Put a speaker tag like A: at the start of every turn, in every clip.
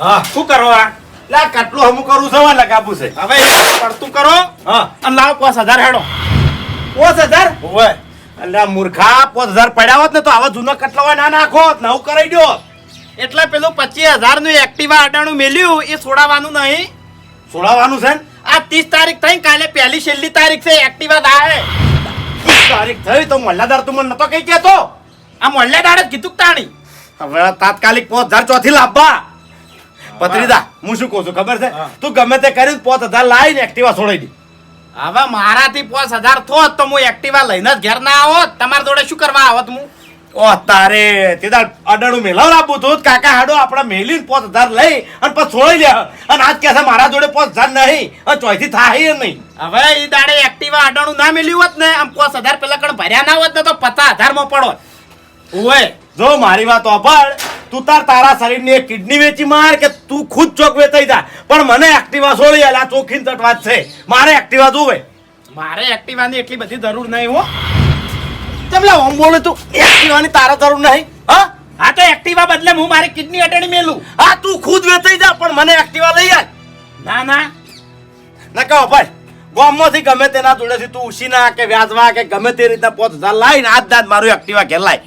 A: હા.
B: શું કરો આ?
A: લા કટલો હમું કરું છું એટલે કાબુ છે.
B: હવે પડતું કરો.
A: હા.
B: અને લાવો પાંચ હજાર હેડો.
A: પાંચ હજાર?
B: ઓવે
A: અલ્યા મૂર્ખા પાંચ હજાર પડ્યા હોત ને તો આવા જૂનો કટલાવા ના નાખો નવું કરાઈ દો
B: એટલે પેલું પચીસ હજારનું એક્ટિવા અડાણું મેલ્યું એ છોડાવવાનું નહીં.
A: છોડાવવાનું છે
B: આ ત્રીસ તારીખ થઈ કાલે પહેલી છેલ્લી તારીખ છે એક્ટિવા દાહે
A: ત્રીસ તારીખ થઈ તો મલ્લાદાર તું મને નતો કઈ કહેતો.
B: આ મોલ્લે દાડે જ કીધું તાણી.
A: હવે તાત્કાલિક પાંચ હજાર ચોથી લાવવા પત્રીદા હું શું કહું છું ખબર છે? તું ગમે તે કરીને પોત હજાર લાવીને એક્ટિવા છોડાઈ દી.
B: હવે મારાથી પાંચ હજાર થોત તો હું એક્ટિવા લઈને જ ઘેર ના આવત. તમારા જોડે શું કરવા આવત હું?
A: ઓ તારે તે અડાણું મેલાવ લાવવું તું કાકા હાડો આપણે મેલીને પોત હજાર લઈ અને પછી છોડી લે. અને આજ કહે છે મારા જોડે પોસ હજાર નહીં અને ચોથી થાય નહીં.
B: હવે એ દાડે એક્ટિવા અડાણું ના મેલ્યું હોત ને આમ પાંચ હજાર પેલા કણ ભર્યા ના હોત ને તો પચાસ હજારમાં પડો ઓય
A: જો મારી વાત ઓભળ તું તાર તારા શરીરની એક કિડની વેચી માર કે તું ખુદ ચોક વેચાઈ જા. પણ મને એક્ટિવા છોડી આલા ચોખીન તટવાત છે. મારે એક્ટિવા જોવે.
B: મારે એક્ટિવાની એટલી બધી જરૂર નહીં હો.
A: તમને ઓમ બોલે તું? એક્ટિવાની તારા જરૂર નહીં હા?
B: હા તો એક્ટિવા બદલે હું મારી કિડની અટેણી મેલું.
A: હા તું ખુદ વેચાઈ જા પણ મને એક્ટિવા લઈ આવ
B: ના ના.
A: ના કહો ભાઈ ગામમાંથી ગમે તેના જોડેથી તું ઉસીના કે વ્યાજવા કે ગમે તે રીતના પોત હજાર લાવીને આજ દાદ મારું એક્ટિવા ઘેર લાય.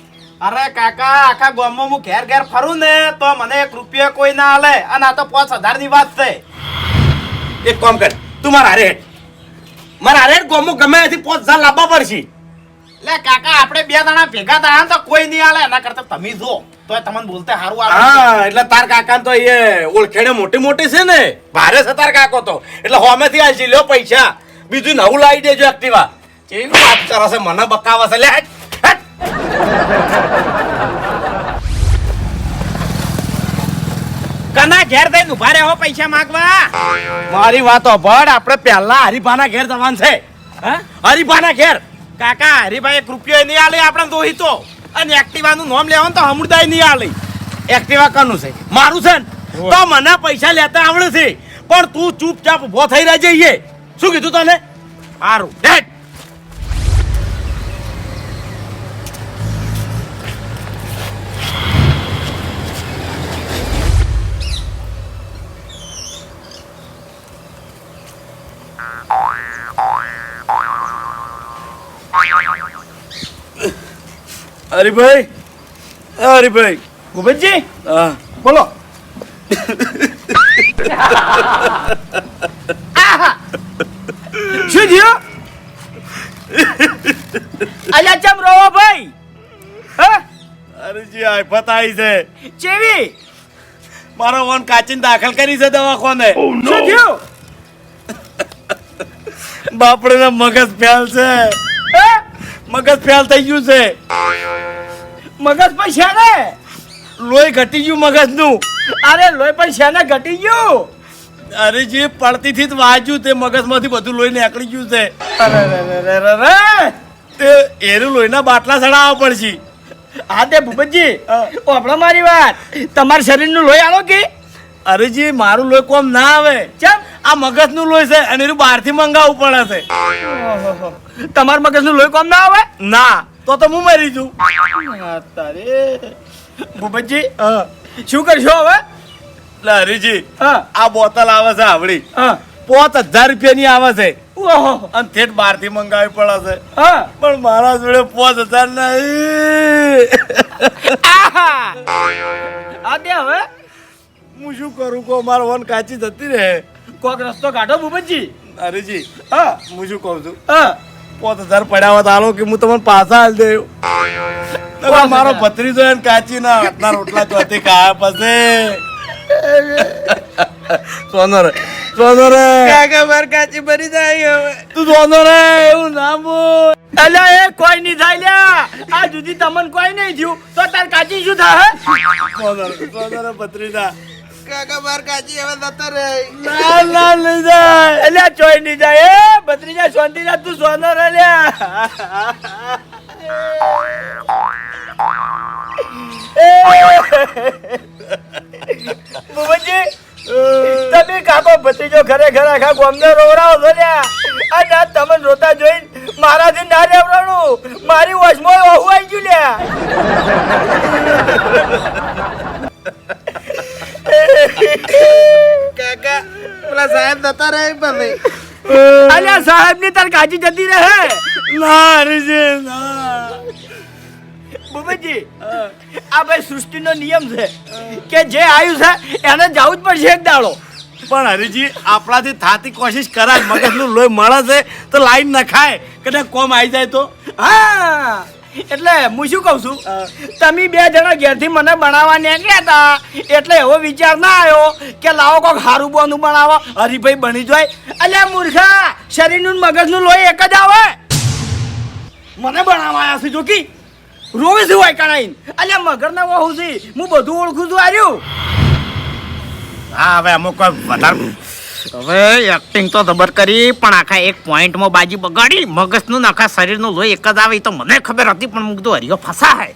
B: અરે કાકા આખા ગામમાં હું ઘેર ઘેર ફરું ને તો મને એક રૂપિયો કોઈ ના આલે. અને આ તો પાંચ હજારની વાત છે.
A: એક કામ કર તું મારા હારે હેઠ મારા હારે ગામમાં ગમે એથી પાંચ હજાર લાવવા પડશે.
B: લે કાકા આપણે બે દાણા ભેગા થયા તો કોઈ નહીં આલે. એના કરતા તમે જો તો તમને બોલતે સારું આવે
A: હા એટલે તાર કાકા તો એ ઓળખેડે મોટી મોટી છે ને. ભારે છે તાર કાકો તો. એટલે હોમેથી આલજી લ્યો પૈસા. બીજું નવું લાવી દેજો એક્ટિવા કેવી વાત કરે છે મને બકાવે છે લે.
B: કના ઘેર થઈને ઊભા હો પૈસા માંગવા.
A: મારી વાતો ભડ આપણે પહેલા હરીફાના ઘેર જવાનું છે. હરીફાના ઘેર.
B: કાકા હરીભાઈ એક રૂપિયો નહીં આલે આપણે દોહી તો અને એક્ટિવાનું નામ લેવાનું તો હમુદાય નહીં આલે.
A: એક્ટિવા કનું છે? મારું છે ને? તો મને પૈસા લેતા આવડે છે. પણ તું ચૂપચાપ ઊભો થઈ રહેજે જઈએ શું કીધું તને?
B: સારું
A: હેટ. હરીભાઈ? હરિભાઈ.
B: ભૂપતજી
A: હા.
B: બોલો. શું થયું? અલ્યા ચમ રોવો ભાઈ?
A: અરેજી આ ફતાઈ છે.
B: ચેવી?
A: મારો ફોન કાચીન દાખલ કરી છે દવાખાને.
B: શું થયું?
A: બાપડે મગજ ફેલ છે.
B: હા?
A: મગજ ફેલ થઈ ગયું છે.
B: મગજ પણ છે ને?
A: લોહી ઘટી ગયું મગજનું.
B: અરે લોહી પણ છે ને ઘટી ગયું?
A: અરે જે પડતીથી જ વાંચ્યું તે મગજમાંથી બધું લોહી નીકળી ગયું છે.
B: અરે
A: તે એનું લોહીના બાટલા ચડાવવા પડશે.
B: હા તે ભૂપતજી આપણા મારી વાત. તમારા શરીરનું લોહી આવો કે?
A: અરે જે મારું લોહી કોમ ના આવે.
B: ચમ!
A: આ મગજનું લોહી છે અને એનું બહારથી મંગાવવું પડે છે.
B: તમારા મગજનું લોહી કોમ ના આવે?
A: ના. તો તો હું મરી જઉં.
B: તારે. ભૂપતજી શું કરશો હવે?
A: એટલે હરીજી
B: હા
A: આ બોતલ આવે છે આવડી
B: હા
A: પોત હજાર રૂપિયાની આવે છે.
B: અને
A: અને બહાર બહારથી મંગાવી પડે છે.
B: હા
A: પણ મારા જોડે પોત હજાર નહીં.
B: હવે.
A: હું શું કરું કો મારો વન કાચી જતી રહે.
B: કોક રસ્તો કાઢો ભૂપતજી.
A: હરીજી
B: હા
A: હું શું કહું છું?
B: હા
A: પાંચ હજાર પડ્યા હાલો કે હું તમને પાછા હાલ દે મારો ભત્રીજો એને કાચી ના આટલા રોટલા ચોથી ખાયા પછી. સોનો રે સોનો રે
B: કાકા માર કાચી ભરી જાય હવે.
A: તું સોનો રે એવું ના બોલ.
B: અલ્યા એ કોઈ નહીં થાય લ્યા. આ જુદી તમને કોઈ નહીં થયું. તો તાર કાચી શું થાય
A: સોનો રે સોનો રે ભત્રીજા
B: કાકા, માર કાચી હવે નતો રે.
A: ના ના
B: અલ્યા ચોઈ નહીં જાય. એ ભત્રીજા શાંતિ જા તું સોનો રે લ્યા બુબજી તમે કાકો ભત્રીજો ખરેખર આખા ગોમને રોવરાવો છો લ્યા. આ તમે રોતા જોઈને મારાથી ના રેવરાણું. મારી વશમાં ઓહુ આવી ગયું લ્યા.
A: કાકા પેલા સાહેબ નતા રહે ભલે
B: અલ્યા સાહેબની તાર કાજી જતી રહે. ના હરીજી ના. બુબજી આ ભાઈ સૃષ્ટિનો નિયમ છે કે જે આવ્યું છે એને જવું જ પડશે એક દાડો.
A: પણ હરીજી આપણાથી થાતી કોશિશ કરાય મગજનું લોહી મળે છે તો લાઈન ન ખાય કદાચ કોમ આવી જાય તો.
B: હા. એટલે હું શું કહું છું? તમે બે જણા ઘેરથી મને બનાવવા નીકળ્યા હતા એટલે એવો વિચાર ના આવ્યો કે લાવો કોક હારું બોનું બનાવો હરીભાઈ બની જાય. અલ્યા મૂર્ખા શરીરનું મગજનું લોહી એક જ આવે. મને બનાવવા આવ્યા છે જોકી રોવી છે હોય કણાઈ અલ્યા મગરના વહુ છે હું બધું ઓળખું છું આર્યું.
A: હા હવે અમુક વધારે
C: હવે એક્ટિંગ તો જબર કરી પણ આખા એક પોઈન્ટમાં બાજી બગાડી મગજનું ને આખા શરીરનું લોહી એક જ આવે તો મને ખબર હતી પણ મૂકતો હરિયો ફસા હે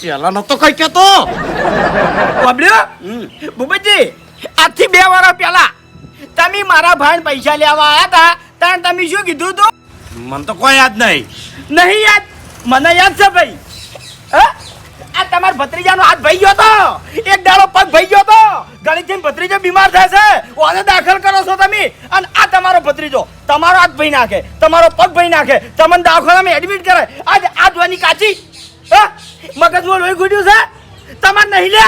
A: પેલા નતો કઈ કેતો
B: ભૂપતજી આજથી બે વર્ષ પહેલા તમે મારા ભાઈ પૈસા લેવા આવ્યા હતા ત્યારે તમે શું કીધું હતું?
A: મને તો કોઈ યાદ નહીં.
B: નહીં યાદ? મને યાદ છે ભાઈ. હા? આ તમાર ભત્રીજાનો હાથ ભાઈ ગયો તો. એક ડાળો પગ ભાઈ ગયો તો. ગળી જઈને ભત્રીજો બીમાર થાય છે. ઓને દાખલ કરો છો તમે? અને આ તમારો ભત્રીજો. તમારો હાથ ભાઈ નાખે. તમારો પગ ભઈ નાખે. તમને દવાખાનામાં એડમિટ કરે આજ આ જોવાની કાચી. હા? મગજમાં લોહી ગુડ્યું છે? તમારે નહીં લે.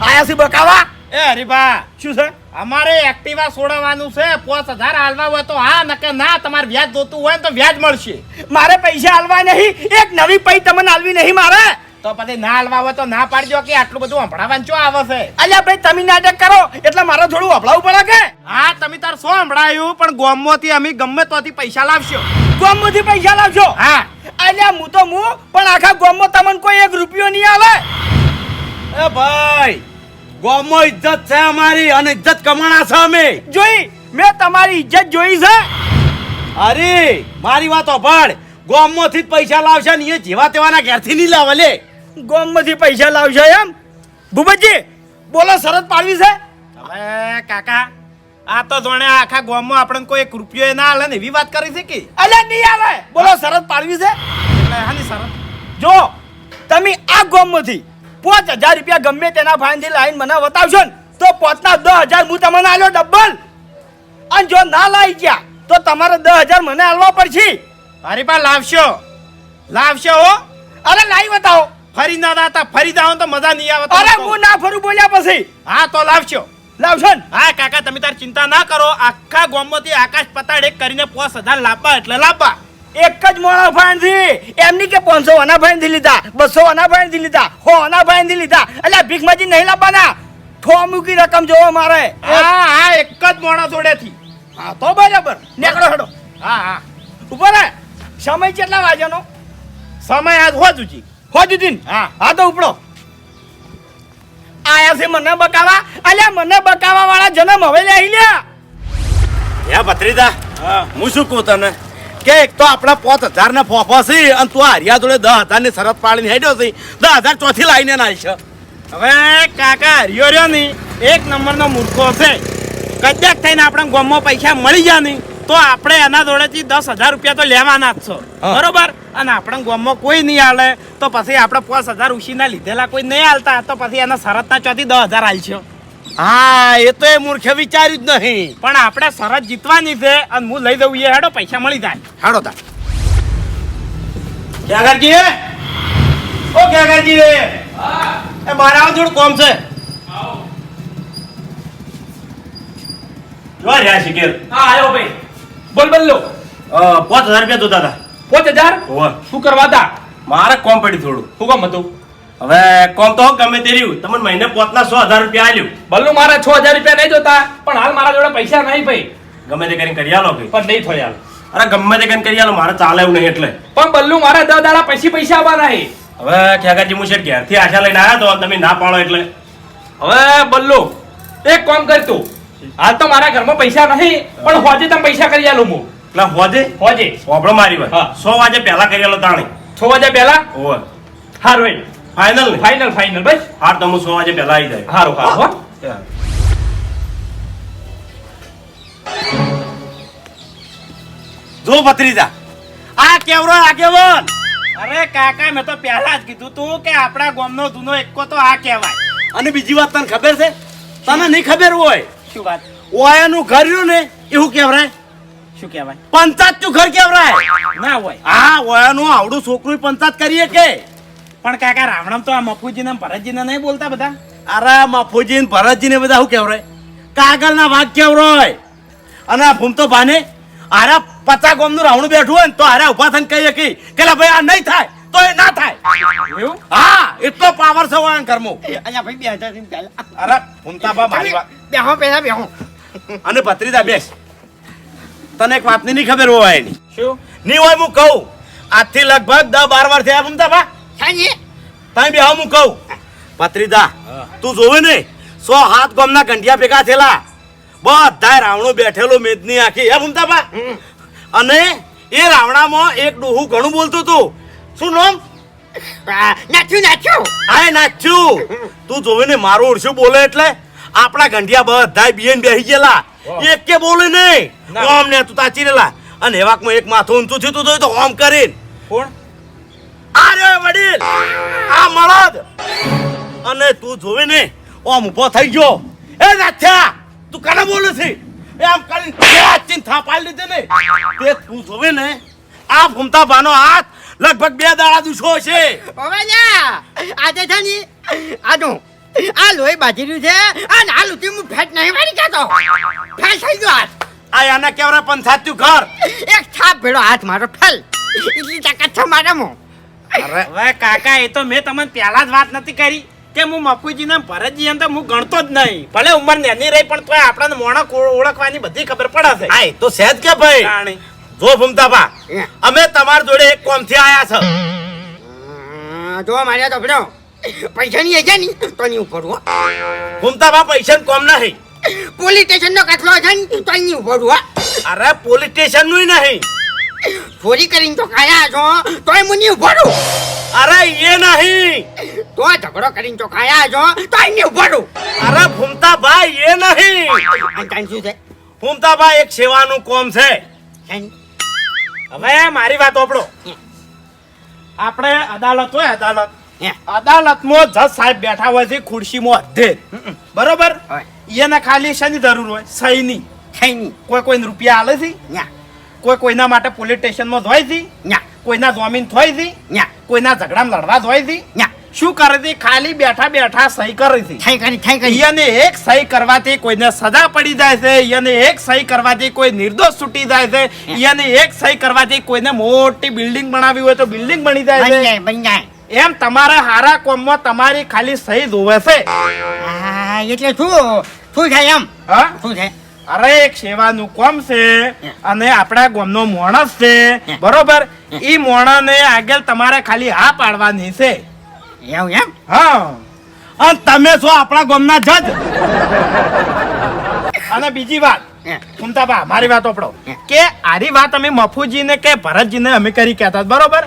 B: આયા છે બકાવા.
C: એ હરીભા
B: શું છે?
C: અમારે એક્ટિવા છોડાવવાનું છે પાંચ હજાર હાલવા હોય તો હા નકે ના તમારે વ્યાજ જોતું હોય તો વ્યાજ મળશે.
B: મારે પૈસા હાલવા નહીં એક નવી પૈ તમને હાલવી નહીં મારે.
C: તો પછી ના હાલવા હોય તો ના પાડજો કે આટલું બધું હંભળાવાનું ચો આવે છે?
B: અલ્યા ભાઈ તમે નાટક કરો એટલે મારે થોડું હંભળાવું પડે કે?
C: હા તમે તાર શું હંભળાયું પણ ગોમમાંથી અમે ગમે તોથી પૈસા લાવશો.
B: ગોમમાંથી પૈસા લાવશો?
C: હા.
B: અલ્યા હું તો હું પણ આખા ગોમમાં તમને કોઈ એક રૂપિયો નહીં આવે.
A: એ ભાઈ ગોમો ઇજ્જત છે અમારી અને ઇજ્જત કમાણા છે અમે.
B: જોઈ મેં તમારી ઇજ્જત જોઈ છે.
A: અરે મારી વાત સાંભળ ગોમમાંથી જ પૈસા લાવશે ને એ જેવા તેવાના ઘેરથી નહીં લાવે લે.
B: ગોમમાંથી પૈસા લાવશે એમ? ભૂપતજી બોલો શરત પાડવી છે?
C: હવે કાકા આ તો જોણે આખા ગોમમાં આપણને કોઈ એક રૂપિયો ના હાલે ને એવી વાત કરી છે કે?
B: અલે નહીં આવે બોલો શરત પાડવી છે?
C: એટલે હાની શરત?
B: જો તમે આ ગોમમાંથી પાંચ હજાર રૂપિયા ગમે તેના ફાઇનથી લાઈન મને બતાવશો ને. તો પોતના દસ હજાર હું તમને આલ્યો ડબલ. અને જો ના લાવી ગયા તો તમારે દસ હજાર મને આલવા પડશે.
C: હરીપા લાવશો. લાવશો હો.
B: અરે લાવી બતાવો
C: ફરી ના દાતા ફરી જાઓ તો મજા નહીં આવે
B: અરે હું ના ફરું બોલ્યા પછી.
C: હા તો લાવશો.
B: લાવશો ને.
C: હા કાકા તમે તાર ચિંતા ના કરો. આખા ગોમમાંથી આકાશ પતાડ એક કરીને પાંચ હજાર લાપા એટલે લાવવા
B: એક જ મોણા ફાઈનથી એમની કે પાંચસો વના ફાઈનથી લીધા બસો વના ફાઈનથી લીધા હો વના ફાઈનથી લીધા. એટલે ભીખમાંથી નહીં લાવવાના. થો મૂકી રકમ જોવો મારે.
C: હા હા એક જ મોણા જોડેથી.
B: હા તો બરાબર. નીકળો હેડો.
C: હા હા.
B: ઉપર સમય કેટલા વાગ્યાનો?
C: સમય આજ હો જુજી.
B: હો જુજી
C: હા.
B: હા તો ઉપડો. આયા છે મને બકાવા. અલ્યા મને બકાવા વાળા જન્મ હવે લઈ લ્યા.
A: યા ભત્રીજા હું શું કહું તને? કે એક તો આપણા પાંચ હજાર ને ફોફા છે અને તું હરિયા જોડે દસ હજારની શરત પાડીને હેડ્યો છે. દસ હજાર ચોથી લાવીને નાય છે
C: હવે કાકા હરિયો રહ્યો ની એક નંબરનો મૂર્ખો છે. કદાચ થઈને આપણે ગામમાં પૈસા મળી જાય નહીં તો આપણે એના જોડેથી દસ હજાર રૂપિયા તો લેવાના જ છો. બરોબર? અને આપણે ગામમાં કોઈ નહીં હાલે તો પછી આપણે પાંચ હજાર ઉછીના લીધેલા કોઈ નહીં હાલતા તો પછી એના શરતના ચોથી દસ હજાર હાલશો
A: હા એ તો એ મૂર્ખે વિચાર્યું જ નહીં.
C: પણ આપણે સરસ જીતવાની છે અને હું લઈ દઉં એ હેડો પૈસા મળી જાય.
A: હેડો તા. ક્યાગરજી ઓ ક્યાગરજી એ મારા થોડું કોમ છે. જો રહ્યા શિકેર
D: હા આવ્યો ભાઈ. બોલ બોલ લો.
A: પાંચ હજાર રૂપિયા જોતા હતા.
D: પાંચ હજાર. શું કરવા હતા?
A: મારે કોમ પડ્યું થોડું.
D: શું કામ હતું?
A: હવે કોમ તો ગમે તે રહ્યું. તમને મહિને પોતના સો હજાર રૂપિયા આલ્યું
D: બલ્લુ મારા છ હજાર રૂપિયા નહીં જોતા પણ હાલ મારા જોડે પૈસા નહીં ભાઈ.
A: ગમે તે કરીને કરી આલો ભાઈ.
D: પણ નહીં યાર
A: અરે ગમે તે કરીને કરી આલો મારે ચાલે એવું નહીં એટલે.
D: પણ બલ્લુ મારા દસ દાડા પછી પૈસા આવવાના નહીં
A: હવે ખ્યાગાજી હું ઘેરથી આશા લઈને આવ્યા તો તમે ના પાડો એટલે.
D: હવે બલ્લુ એક કામ કર તું. હાલ તો મારા ઘરમાં પૈસા નહીં પણ હોજે તમે પૈસા કરી આલો હું.
A: એટલે હોજે?
D: હોજે.
A: હોબળો મારી વાત. સો વાગે પહેલા કરી આલો તાણી.
D: છ વાગ્યા પહેલા?
A: ઓવે
D: હારું.
A: ફાઇનલ ને?
D: ફાઇનલ ફાઇનલ બસ
A: હાર તો સો વાગે પહેલા આવી જાય.
D: હારું હારું હો.
A: જો ભત્રીજા આ કેવરો આગેવન
C: અરે કાકા મેં તો પહેલા જ કીધું તું કે આપણા ગામનો જૂનો એકો તો આ કહેવાય.
A: અને બીજી વાત તને ખબર છે? તને નહીં ખબર હોય?
C: શું વાત?
A: ઓયાનું ઘર રહ્યું ને એવું કહેવાય?
C: શું કહેવાય?
A: પંચાયતનું ઘર કેવરાય
C: ના હોય.
A: હા ઓયાનું આવડું છોકરું પંચાયત કરીએ કે?
C: પણ કાકા રાવણમ તો આ મફુજી ને ભરતજી ને નહીં બોલતા બધા?
A: અરે મફુજી ને ભરતજી ને બધા શું કેવરાય કાગળ ના ભાગ કેવરોય અને આ ભૂમતો ભાને આરા પચા ગોમનું રાવણું બેઠું હોય ને તો આરા ઊભા થઈને કહીએ કે કે ભાઈ આ નહીં થાય તો એ ના થાય.
C: એવું?
A: હા એટલો પાવર છે ઓયાન કર્મો
E: અહીંયા ભાઈ બેઠા ની ચાલ.
A: અરે ભૂમતા બા મારી વાત.
E: બેહો પેલા બેહો.
A: અને ભત્રીજા બેસ. તને એક વાતની નહીં ખબર હોય એની.
C: શું?
A: નહીં હોય હું કહું. આજથી લગભગ દસ બાર વાર થયા ભૂમતા બા.
E: સાંજે?
A: તમે બે હું કહું. પત્રીદા તું જોવે ને સો હાથ ગોમના ગંઢિયા ભેગા થયેલા. બધા રાવણો બેઠેલો મેદની આખી. હે ભૂમતા બા અને એ રાવણામાં એક ડોહું ઘણું બોલતું તું શું નામ?
E: નાચ્યું નાચ્યું
A: આય નાચ્યું તું જોવે ને મારું ઓળશું બોલે એટલે આપણા ગંઢિયા બધા બીએન બેસી ગયેલા. એક કે બોલે નહીં. ઓમ ને તું તાચી રહેલા. અને એવાકમાં એક માથું ઊંચું થયું તું તો ઓમ કરીને.
C: કોણ?
A: આ રે વડીલ આ મળદ. અને તું જોવે ને ઓમ ઊભો થઈ ગયો. એ નાથ્યા તું કાને બોલે છે? એ આમ કરીને ખેંચીને થાપાડી લીધે ને. તે તું જોવે ને આ ભૂમતા ભાનો હાથ લગભગ બે દાડા દુછો છે.
E: હવે ના આજે છે ને આજો આ લોહી બાજી રહ્યું છે. આ ના લુતી હું ફેટ નહીં મારી કહેતો ફેલ થઈ ગયો હાથ.
A: આ આના કેવરા પંચાયતું ઘર?
E: એક છાપ ભેળો હાથ મારો ફેલ. એટલી તાકાત છે મારા
A: અરે
C: હવે કાકા એ તો મેં તમને પહેલા જ વાત નથી કરી કે હું મફુજીને ભરતજી એમ તો હું ગણતો જ નહીં. ભલે ઉંમર નેની રહી પણ તોય આપણને મોણક ઓળખવાની બધી ખબર પડે છે.
A: આય તો સહેજ કે ભાઈ. જો ભૂમતાભા અમે તમાર જોડે એક કોમથી આયા છો.
E: જો માર્યા તો ભણો. પૈસા ની છે ને તો નહીં ઉપર હો.
A: ભૂમતાભા પૈસા કોમ નહીં.
E: પોલીસ સ્ટેશન નો કચરો છે ને તો નહીં ઉપર હો.
A: અરે પોલીસ સ્ટેશનનું નહીં.
E: ચોરી કરીને તો ખાયા છો? તોય મુની નહીં ઊભો
A: અરે એ નહીં.
E: તો ઝઘડો કરીને તો ખાયા છો? તોય નહીં ઊભો અરે
A: અરે ભૂમતાભા એ નહીં.
E: અને શું છે?
A: ભૂમતાભા એક સેવાનું કોમ છે.
C: હવે મારી વાત ઓપડો આપણે અદાલત હોય અદાલત. અદાલતમાં જજ સાહેબ બેઠા હોય છે ખુરશીમાં અધ્ધે બરોબર? એને ખાલી શેની જરૂર હોય? સહીની. કોઈ કોઈને રૂપિયા આલે છે? કોઈ કોઈના માટે પોલીસ સ્ટેશનમાં જોઈ છે
E: ન્યા.
C: કોઈના જમીન થોઈ છે
E: ન્યા.
C: કોઈના ઝઘડામાં લડવા જોઈ છે
E: ન્યા.
C: શું કરે છે ખાલી બેઠા બેઠા સહી કરે છે
E: થઈ કરી
C: એક સહી કરવાથી કોઈને સજા પડી જાય છે એને એક સહી કરવાથી કોઈ નિર્દોષ છૂટી જાય છે એને એક સહી કરવાથી કોઈને મોટી બિલ્ડિંગ બનાવી હોય તો બિલ્ડિંગ બની જાય છે.
E: બની જાય
C: એમ તમારા હારા કોમમાં તમારી ખાલી સહી જોવે છે.
E: એટલે શું? શું થાય એમ?
C: હા?
E: શું છે
C: અરે એક સેવાનું કોમ છે અને આપણા ગામનો માણસ છે. બરોબર? ઈ મોણાને આગળ તમારે ખાલી હા પાડવાની છે.
E: એવું એમ?
C: હા.
A: અને તમે છો આપણા ગામના જજ.
C: અને બીજી વાત.
E: હે.
C: મારી વાત ઓપડો કે આરી વાત અમે મફુજીને કે ભરતજીને અમે કરી કહેતા બરોબર?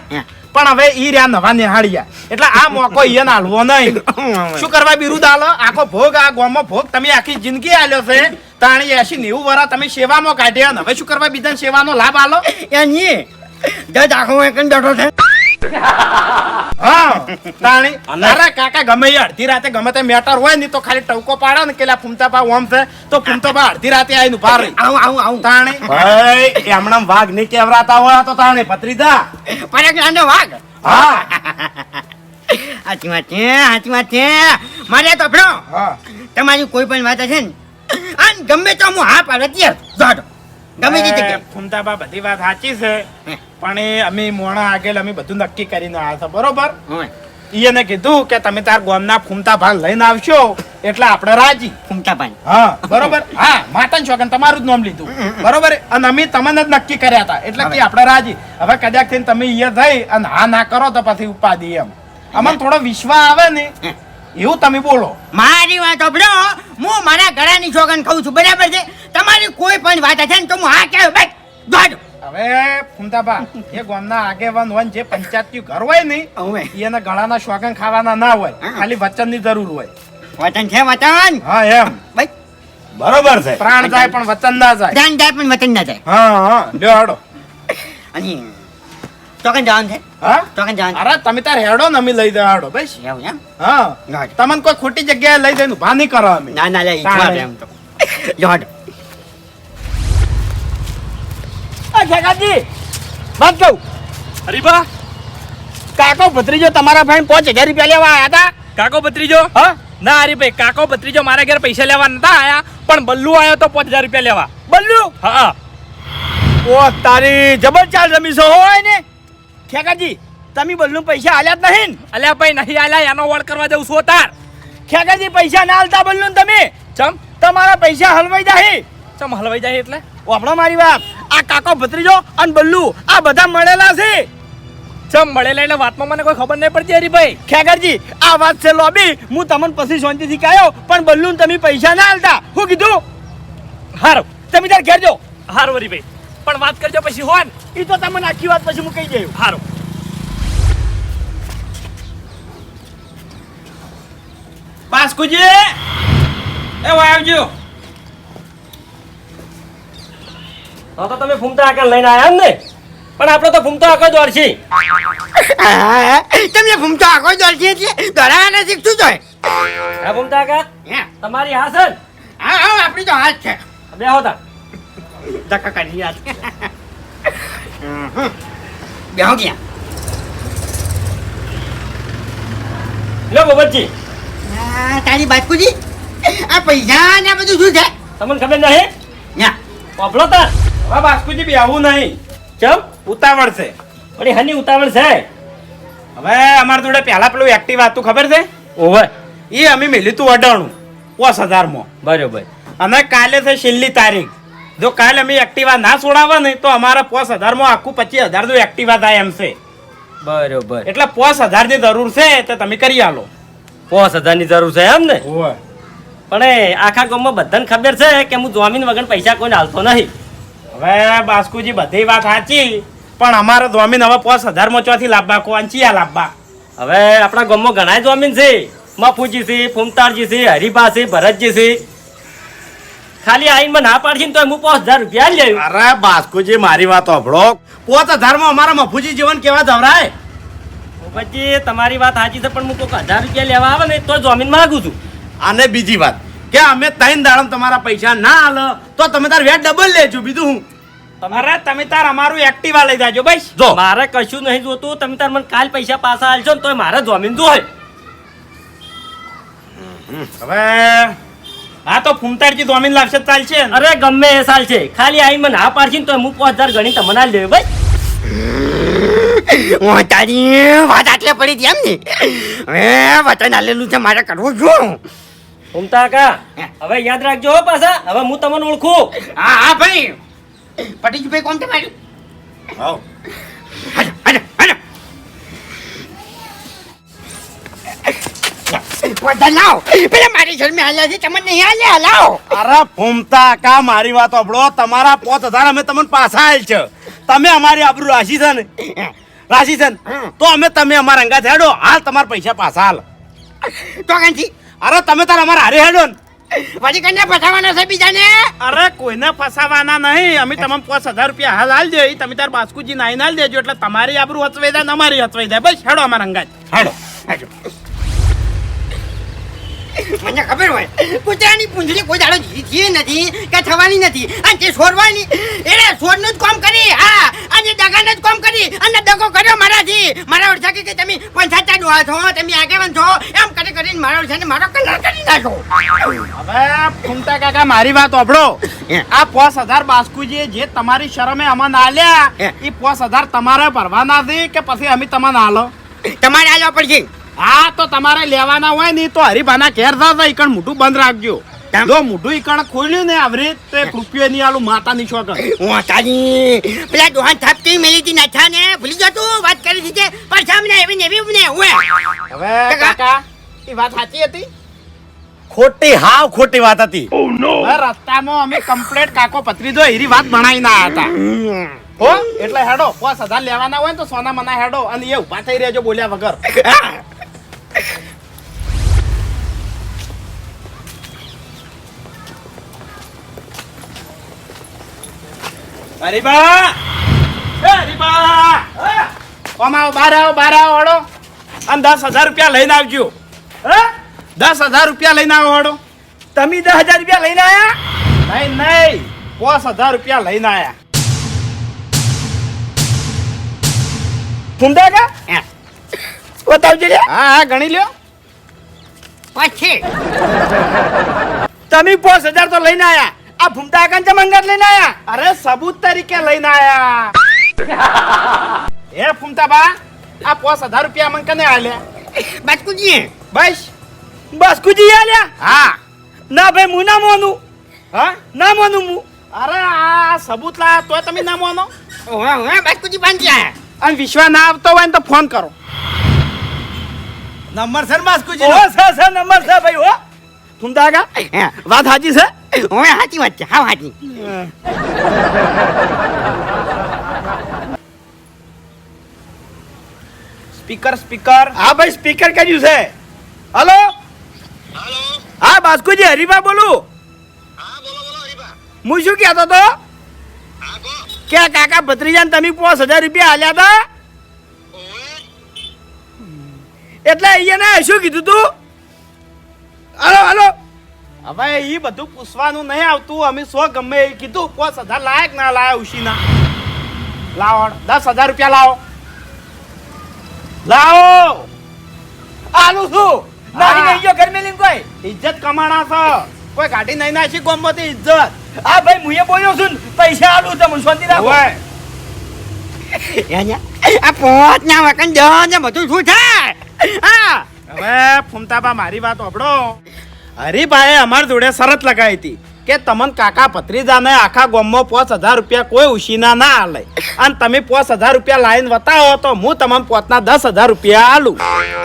C: પણ હવે ઈ રહ્યા નવા નિહાળ્યા. એટલે આ મોકો ઈયન હાલવો નહીં. શું કરવા બિરુદ આલો? આખો ભોગ આ ગામમાં ભોગ તમે આખી જિંદગી આલ્યો છે? તાણી એસી નેવું વરા તમે સેવામાં કાઢ્યા ને હવે શું કરવા બીજા સેવાનો લાભ આલો?
E: એની જજ આખો એક જ બેઠો છે.
C: હા તાણી અરે કાકા ગમે એ અડધી રાતે ગમે તે મેટર હોય ને તો ખાલી ટવકો પાડે ને લા ફૂમતાપા ઓમ છે તો ફૂમતાપા અડધી રાતે આવીને ઊભા રહી.
E: આવું આવું આવું.
C: તાણી
A: ભાઈ એમણે વાઘ નહીં કેવરાતા હોય તો તાણે ભત્રીજા.
E: પરેગ્રાંડો વાઘ?
A: હા.
E: સાચી વાત છે સાચી વાત છે. મારે તો ભણો. તમારી કોઈ પણ વાત છે ને આન ગમે તો હું હા પાડે ત્યાં જાડો. ગમે તે જગ્યાએ.
C: ફૂમતાબા બધી વાત સાચી છે પણ અમે મોણા આગળ અમે બધું નક્કી કરીને આવ્યા છે બરોબર? એને કીધું કે તમે તાર ગામના ફૂમતા ભાગ લઈને આવશો એટલે આપણે રાજી.
E: ફૂમતા પાણી
C: હા બરોબર? હા માતન છોકન તમારું જ નામ લીધું. બરોબર? અને અમે તમને જ નક્કી કર્યા હતા એટલે કે આપણે રાજી. હવે કદાચ થઈને તમે અહીંયા થઈ અને હા ના કરો તો પછી ઉપાધિ એમ. અમને થોડો વિશ્વાસ આવે ને એવું તમે બોલો.
E: મારી વાત સાંભળો. હું મારા ગળાની જોગન ખાઉં છું બરાબર છે? તમારી કોઈ પણ વાત છે ને તો હું હા કહેવું ભાઈ જાડો
C: હવે ફૂમતાબા એ ગામના આગેવાન હોય ને જે પંચાયતી ઘર હોય ને
E: હવે.
C: એના ગળાના શોગન ખાવાના ના હોય. ખાલી વચનની જરૂર હોય.
E: વચન છે વચન?
C: હા એમ.
E: ભાઈ.
A: બરોબર છે.
C: પ્રાણ જાય પણ વચન ના જાય.
E: પ્રાણ જાય પણ વચન ના જાય.
C: હા હા લ્યો હાડો
E: અને ચોકન જવાનું છે.
C: હા?
E: ચોકન જવાનું
C: અરે તમે તાર હેડો ને અમે લઈ દે હેડો બસ.
E: એવું એમ?
C: હા. તમને કોઈ ખોટી જગ્યાએ લઈ દેનું ભા નહીં કરો અમે.
E: ના ના લે. એમ તો.
B: વાત કહું
D: હરીબા
B: કાકો ભત્રીજો તમારા ભાઈ પાંચ હજાર રૂપિયા લેવા આયા હતા
D: કાકો ભત્રીજો?
B: હા.
D: ના હરીભાઈ કાકો ભત્રીજો મારા ઘેર પૈસા લેવા નતા આયા પણ બલ્લુ આવ્યો તો પાંચ હજાર રૂપિયા લેવા.
B: બલ્લુ?
D: હા.
B: ઓ તારી જબર ચાલ રમીશો હોય ને ખેગાજી તમે બલનું પૈસા આલ્યા જ નહીં?
D: અલ્યા ભાઈ નહીં આલ્યા એનો વળ કરવા જવું છું તાર
B: ખેકાજી પૈસા ના આલતા બલનું તમે?
D: ચમ?
B: તમારા પૈસા હલવાઈ જાય
D: ચમ હલવાઈ જાય એટલે?
B: વાપડો મારી વાત આ કાકો ભત્રીજો અને બલ્લુ આ બધા મળેલા છે.
D: ચમ મળેલા એટલે વાતમાં મને કોઈ ખબર નહીં પડતી હરીભાઈ
B: ખેકરજી આ વાત છે લોબી. હું તમને પછી શાંતિથી કહ્યો પણ બલ્લુ તમે પૈસા ના આલતા. હું કીધું?
D: હારું.
B: તમે તાર ઘેર જો
D: હારું હરીભાઈ પણ વાત કરજો પછી હોન.
B: એ તો તમને આખી વાત પછી હું કહી દઉં.
D: હારું.
C: બાસ્કુજી! એ આવજો.
F: તો તો તમે ફૂમતા આગળ લઈને આવ્યા ને? પણ આપણે તો ફૂમતો આગળ દોડશી
E: તમને ભૂમતો આખો દોડશે એટલે દોડાવાના શીખતું જોય
F: હા ફૂમતા
E: હે.
F: તમારી હા
E: હા હા આપણી તો હાથ છે.
F: બે હોતા
E: ધક્કા કાઢી યાદ બેહો ગયા
F: લો બાબતજી
E: આ, તારી બાજકુજી આ પૈસા ને આ બધું શું છે?
F: તમને ખબર નહીં?
E: ન્યા.
F: ઓફલો તાર.
C: હવે બાસ્કુજી બી આવું નહીં.
F: ચમ?
C: ઉતાવળ છે.
F: પણ હની ઉતાવળ છે?
C: હવે અમારા જોડે પહેલા પેલું એક્ટિવ હતું ખબર છે?
F: ઓવે.
C: એ અમે મેલ્યું તું અડાણું પોસ હજારમાં.
F: બરોબર.
C: અને કાલે છે છેલ્લી તારીખ. જો કાલે અમે એક્ટિવા ના છોડાવે ને તો અમારા પોસ હજારમાં આખું પચીસ હજાર જો એક્ટિવા થાય એમ છે.
F: બરોબર.
C: એટલે પોસ હજારની જરૂર છે તો તમે કરી આલો.
F: પાંચ હજારની જરૂર છે એમ ને? પણ એ આખા ગામમાં બધાને ખબર છે કે હું જોમીન વગર પૈસા કોઈને હાલતો નહીં.
C: હવે બાસ્કુજી બધી વાત સાચી પણ અમારો જોમીન હવે પોસ હજારમાં ચોથી લાવવા કોણ ચિયા લાભવા
F: હવે આપણા ગામમાં ઘણા જોમીન છે. મફુજી છે ફૂમતારજી છે હરિભા છે ભરતજી છે ખાલી આઈને ના પાડશી તો હું પાંચ હજાર રૂપિયા લઈ
A: અરે બાસ્કુજી મારી વાત સાંભળો. પોત હજારમાં અમારા મફુજી જીવન કેવા ધવરાય
F: પછી તમારી વાત સાચી છે પણ હું કોઈક હજાર રૂપિયા લેવા આવે ને તો જમીન માંગુ છું.
A: અને બીજી વાત કે અમે ત્રણ દાડમ તમારા પૈસા ના હાલ તો તમે તાર વેટ ડબલ લેજો બીજું હું?
C: તમારે તમે તાર અમારું એક્ટિવા લઈ જાજો ભાઈ
A: જો.
F: મારે કશું નહીં જોતું તમે તાર મને કાલ પૈસા પાછા આલજો ને તો મારે જમીન જોય
C: હવે હા તો ફૂમતારજી જમીન લાવશે ચાલશે ને?
F: અરે ગમે એ સાલ છે ખાલી આઈ મને હા પાડશે ને તો હું પાંચ હજાર ગણી તમને આલી દેવી ભાઈ.
E: તારી વાત આટલે પડી હતી એમ ને? હવે વચન આલેલું છે મારે કરવું શું?
F: ઘૂમતા કા હવે યાદ રાખજો હો પાછા. હવે હું તમને ઓળખું.
E: હા હા ભાઈ. પટીજીભાઈ કોણ તમારું. હાલો હાલો હાલો. બધા લાવો પેલા મારી શરમે હાલ્યા છે તમને નહીં હાલ્યા લાવો
A: અરે ફૂમતા કા મારી વાત સાંભળો? તમારા પોત હજાર અમે તમને પાછા આલ છે. તમે અમારી આબરૂ રાશી છે ને? રાશી છે ને? તો અમે તમે અમારા અંગા હેડો. હાલ તમારા પૈસા પાછા હાલ
E: તો કાંથી
A: અરે તમે તાર અમારા હારે હેડો ને.
E: પછી કને ફસાવાનો છે બીજાને?
C: અરે કોઈને ફસાવાના નહીં. અમે તમને પાંચ હજાર રૂપિયા હાલ હાલ દે. તમે તાર બાસ્કુજી નાઈ નાલ દેજો. એટલે તમારી આબરૂ હચવાઈ જાય ને અમારી હચવાઈ જાય. બસ હેડો અમારા અંગાજ
A: હેડો.
E: હાલો. મને ખબર હોય. કૂતરાની પૂંછડી કોઈ દાડો જીતી નથી કે થવાની નથી. અને તે છોડવાની એટલે છોડનું જ કામ કરી. હા અને દગાને જ કામ કરી. અને દગો કર્યો મારાથી. મારા ઓળખા કે તમે પંચાયત ડોહા છો તમે આગેવાન છો. એમ કરી કરીને મારા ઓળખાને મારો કલર કરી નાખો.
C: હવે ફૂમતા કાકા મારી વાત સાંભળો. આ પોસ હજાર બાસ્કુજી જે તમારી શરમે અમને આલ્યા
E: લ્યા
C: એ પોસ હજાર તમારે ભરવાના છે કે પછી અમે તમને આલો
E: તમારે આલવા પડશે.
C: હા તો તમારે લેવાના હોય ને તો હરીભાના ઘેર થતા ઈકણ મોઢું બંધ રાખજો? જો મોઢું ઈકણ ખોલ્યું ને આવરી તો એક રૂપિયો ની આલું માતા ની
E: છોકર માતાજી પેલા દોહાન થાપતી મેલી હતી નાથા ને ભૂલી જતો વાત કરી દીધી પણ સામને એવી ને એવી ને
C: હવે
E: કાકા.
C: એ વાત સાચી હતી?
A: ખોટી હાવ ખોટી વાત હતી.
C: હવે રસ્તામાં અમે કમ્પ્લેટ કાકો પતરી દો એરી વાત ભણાઈ ના હતા. હો એટલે હેડો પાંચ હજાર લેવાના હોય તો સોના મના હેડો અને એ ઊભા થઈ રહેજો બોલ્યા વગર. હરીબા બા અરે બા આવો બાર આવો બાર આવો, હળો. અને દસ હજાર રૂપિયા લઈને આવજો.
B: હે?
C: દસ હજાર રૂપિયા લઈને આવો, હળો.
B: તમે દસ હજાર રૂપિયા લઈને આયા?
C: નહીં નહીં. પાંચ હજાર રૂપિયા લઈને આયા.
B: ફૂમતા કા. બતાવજો લે
C: હા હા ગણી લ્યો.
E: પછી.
B: તમે પાંચ હજાર તો લઈને આયા. આ ભૂમતા કાન મંગત લઈને આયા.
C: અરે સબૂત તરીકે લઈને આયા. હે ફૂમતા બા આ પાંચ હજાર રૂપિયા મને કને આલ્યા?
E: બાસ્કુજી
C: બસ.
B: બસ કુજી આલ્યા?
C: હા.
B: ના ભાઈ હું ના મોનું.
C: હા?
B: ના મોનું હું
C: અરે આ સબૂત લાયા તો તમે ના માનો?
E: ઓવે ઓવે બાસ્કુજી આયા.
C: અને વિશ્વા ના આવતો હોય ને તો ફોન કરો.
A: નંબર સર માસ્કુજી
B: ઓ સર સર નંબર સર ભાઈ હો. તું કા વાત સાચી છે?
E: સાચી વાત છે હા સાચી
C: સ્પીકર સ્પીકર.
B: હા ભાઈ સ્પીકર કર્યું છે. હલો? હા બાસ્કુજી હરીબા બોલું. હું શું કહેતો તો કે કાકા ભત્રીજાને તમે પાંચ હજાર રૂપિયા આલ્યા હતા? એટલે અહીંયા શું કીધું તું? Hello hello.
C: હવે એ બધું પૂછવાનું નહીં આવતું. અમે સો ગમે એ કીધું. પાંચ હજાર લાયક ના લાયા ઉશીના. લાવો દસ હજાર રૂપિયા લાવો. લાવો.
B: આલું છું.
C: નાખી
B: નહીં ગયો ઘર મેલીને કોઈ.
C: ઇજ્જત કમાણા છે. કોઈ ગાડી નહીં નાખી ગોમતી ઇજ્જત.
B: આ ભાઈ હું એ બોલ્યો છું પૈસા આલું તમે શાંતિ રાખો.
E: આ પોત ના વકન ને બધું શું થાય? હા.
C: હવે ફૂમતાબા મારી વાત સાંભળો હરીભાઈએ અમારી જોડે શરત લગાવી હતી કે તમને કાકા ભત્રીજાને આખા ગામમાં પાંચ હજાર રૂપિયા કોઈ ઉશીના ના આલે. અને તમે પાંચ હજાર રૂપિયા લાઈન બતાવો તો હું તમામ પોતના દસ હજાર રૂપિયા આલું.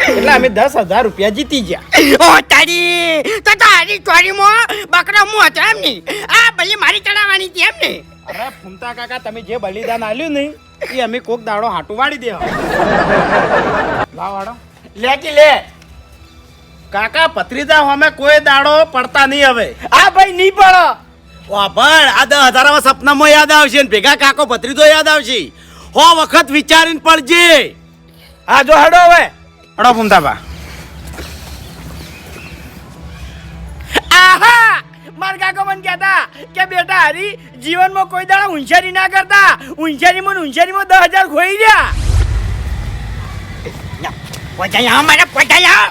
C: એટલે અમે દસ હજાર રૂપિયા જીતી ગયા.
E: ઓ તારી તો તારી ચોરીમાં બકરા હું હતો એમ નહીં. આ ભલે મારી ચડાવવાની હતી એમ નહીં.
C: અરે ફૂમતા કાકા તમે જે બલિદાન આલ્યું નહીં એ અમે કોક દાડો હાટું વાળી દે લાવ વાળો
B: લે કે લે.
C: કાકા ભત્રીજા અમે કોઈ દાડો પડતા નહીં હવે.
B: આ ભાઈ નહીં પડો.
A: વા પણ આ દસ હજારમાં સપનામાં યાદ આવશે ને ભેગા કાકો ભત્રીજો યાદ આવશે. હો વખત વિચારીને પડજે.
B: હા જો હડો હવે.
C: હડો ફૂમતાબા
B: આહા! માર કાકો મને કહેતા કે બેટા હરી જીવનમાં કોઈ દાડા હોશિયારી ના કરતા. હુંશારીમાં હુંશારીમાં દસ હજાર ખોઈ ગયા.
E: પચાયા મને પચાયા.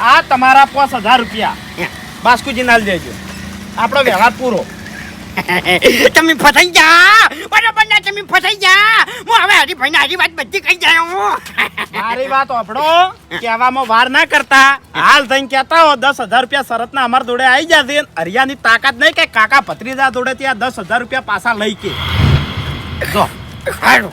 C: આ તમારા પાંચ હજાર રૂપિયા. બાસ્કુજી નાલ દેજો. આપણો વ્યવહાર પૂરો.
E: તમે ફસાઈ જા બરાબર ના તમે ફસાઈ જા હું હવે હરીભાઈ હરી વાત બધી કહી જાય હું.
C: મારી વાત ઓફડો કહેવામાં વાર ના કરતા. હાલ થઈને કહેતા હો દસ હજાર રૂપિયા શરતના અમાર જોડે આવી જશે હરિયાની તાકાત નહીં કે કાકા ભત્રીજા જોડે ત્યાં દસ હજાર રૂપિયા પાછા લઈ કે. જો
E: સારું